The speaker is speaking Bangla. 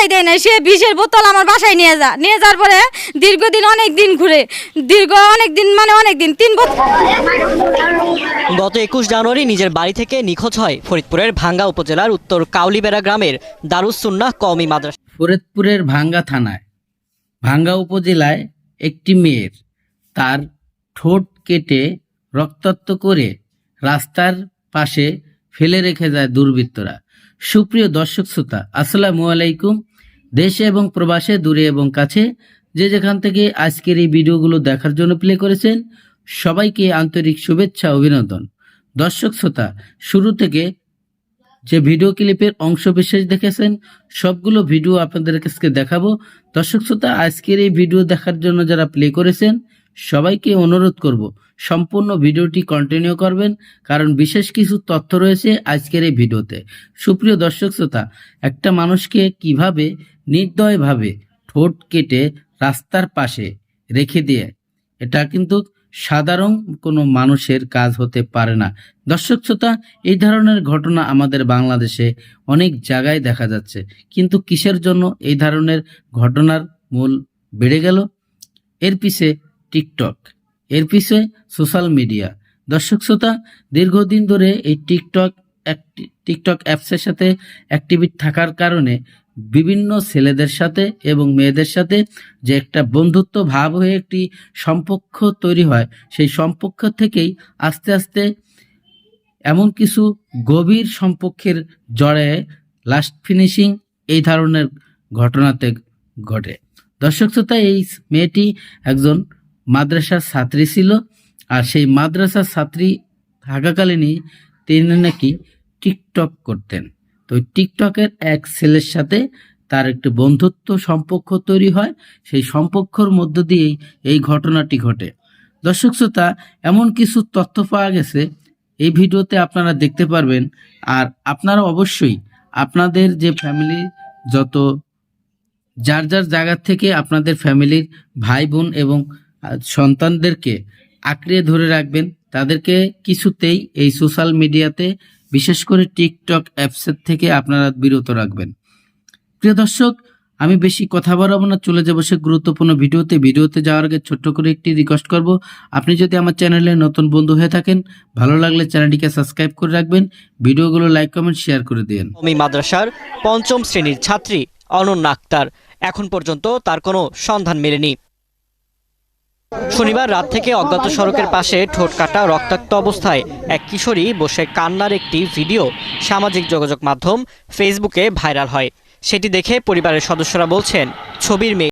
পাত্তাই দেয় না সে বিষের বোতল আমার বাসায় নিয়ে যা নিয়ে যাওয়ার পরে দীর্ঘদিন অনেক দিন ঘুরে দীর্ঘ অনেক দিন মানে অনেক দিন তিন বছর গত একুশ জানুয়ারি নিজের বাড়ি থেকে নিখোঁজ হয় ফরিদপুরের ভাঙ্গা উপজেলার উত্তর কাউলিবেড়া গ্রামের দারুসুন্নাহ কওমি মাদ্রাসা ফরিদপুরের ভাঙ্গা থানায় ভাঙ্গা উপজেলায় একটি মেয়ের তার ঠোঁট কেটে রক্তাক্ত করে রাস্তার পাশে ফেলে রেখে যায় দুর্বৃত্তরা। সুপ্রিয় দর্শক শ্রোতা আসসালামু আলাইকুম। দেশে এবং প্রবাসে, দূরে এবং কাছে, যে যেখান থেকে আজকের এই ভিডিওগুলো দেখার জন্য প্লে করেছেন, সবাইকে আন্তরিক শুভেচ্ছা, অভিনন্দন। দর্শক শ্রোতা, শুরু থেকে যে ভিডিও ক্লিপের অংশ বিশেষ দেখেছেন, সবগুলো ভিডিও আপনাদের কাছে দেখাবো। দর্শক শ্রোতা, আজকের এই ভিডিও দেখার জন্য যারা প্লে করেছেন সবাইকে অনুরোধ করব, সম্পূর্ণ ভিডিওটি কন্টিনিউ করবেন, কারণ বিশেষ কিছু তথ্য রয়েছে আজকের এই ভিডিওতে। সুপ্রিয় দর্শক শ্রোতা, একটা মানুষকে কীভাবে নির্দয়ভাবে ঠোঁট কেটে রাস্তার পাশে রেখে দিয়ে, এটা কিন্তু সাধারণ কোনো মানুষের কাজ হতে পারে না। দর্শক শ্রোতা, এই ধরনের ঘটনা আমাদের বাংলাদেশে অনেক জায়গায় দেখা যাচ্ছে, কিন্তু কিসের জন্য এই ধরনের ঘটনার মূল বেড়ে গেল? এর পিছে টিকটক। এর পিছে সোশ্যাল মিডিয়া। দর্শক শ্রোতা, দীর্ঘদিন ধরে এই টিকটক টিকটক অ্যাপসের সাথে অ্যাক্টিভিট থাকার কারণে বিভিন্ন ছেলেদের সাথে এবং মেয়েদের সাথে যে একটা বন্ধুত্ব ভাব হয়ে একটি সম্পর্ক তৈরি হয়, সেই সম্পর্ক থেকেই আস্তে আস্তে এমন কিছু গভীর সম্পর্কের জড়ে লাস্ট ফিনিশিং এই ধরনের ঘটনাতে ঘটে। দর্শক শ্রোতা, এই মেয়েটি একজন মাদ্রাসার ছাত্রী ছিল আর সেই মাদ্রাসার ছাত্রী থাকাকালীনই তিনি নাকি টিকটক করতেন। তো টিকটকের এক ছেলের সাথে তার একটি বন্ধুত্ব সম্পর্ক তৈরি হয়। সেই সম্পর্কর মধ্য দিয়েই এই ঘটনাটি ঘটে। দর্শক শ্রোতা, এমন কিছু তথ্য পাওয়া গেছে, এই ভিডিওতে আপনারা দেখতে পারবেন। আর আপনারা অবশ্যই আপনাদের যে ফ্যামিলি যত যার যার জায়গা থেকে আপনাদের ফ্যামিলির ভাই বোন এবং সন্তানদেরকে আঁকড়ে ধরে রাখবেন। তাদেরকে কিছুতেই এই সোশ্যাল মিডিয়াতে, বিশেষ করে টিকটক অ্যাপসের থেকে আপনারা বিরত রাখবেন। প্রিয় দর্শক, আমি বেশি কথা বাড়াবো না, চলে যাব সে গুরুত্বপূর্ণ ভিডিওতে। ভিডিওতে যাওয়ার আগে ছোট্ট করে একটি রিকোয়েস্ট করব। আপনি যদি আমার চ্যানেলে নতুন বন্ধু হয়ে থাকেন, ভালো লাগলে চ্যানেলটিকে সাবস্ক্রাইব করে রাখবেন। ভিডিওগুলো লাইক কমেন্ট শেয়ার করে দিন কওমি মাদ্রাসার পঞ্চম শ্রেণির ছাত্রী অনন্যা আক্তার। এখন পর্যন্ত তার কোনো সন্ধান মেলেনি। শনিবার রাত থেকে অজ্ঞাত সড়কের পাশে ঠোঁট কাটা রক্তাক্ত অবস্থায় এক কিশোরী বসে কান্নার একটি ভিডিও সামাজিক যোগাযোগ মাধ্যম ফেসবুকে ভাইরাল হয়। সেটি দেখে পরিবারের সদস্যরা বলছেন, ছবির মেয়ে